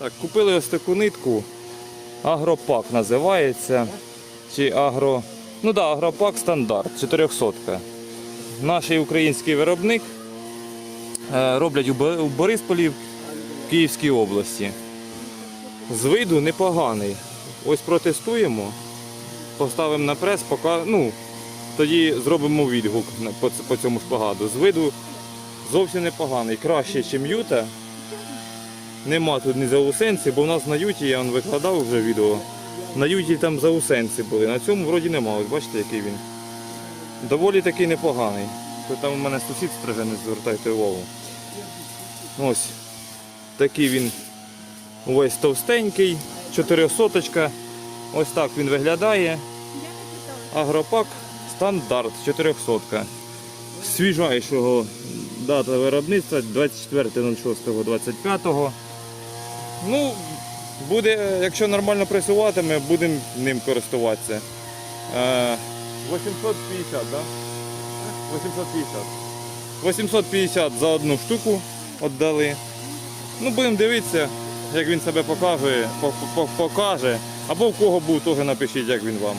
Так, купили ось таку нитку. Агропак називається. Чи агро. Ну да, агропак стандарт, 400. Наш український виробник е, роблять у Бо- Борисполі в Київській області. З виду непоганий. Ось протестуємо, поставимо на прес, пока, ну, тоді зробимо відгук по цьому шпагаду. З виду зовсім непоганий. Краще, ніж юта. Нема тут ні заусенці, бо в нас на юті, я вам викладав вже відео. На юті там заусенці були. На цьому вроді нема. Ось бачите, який він. Доволі таки непоганий. То там у мене сусід стриже, не звертайте увагу. Ось. Такий він увесь товстенький, 400 Ось так він виглядає. Агропак стандарт 400. Свіжайшого дата виробництва 24.06.25. Ну, буде, якщо нормально пресуватиме, будемо ним користуватися. Е, 850, так? Да? 850. 850 за одну штуку віддали. Ну, будемо дивитися, як він себе покаже, по- по- покаже. Або в кого був, того напишіть, як він вам.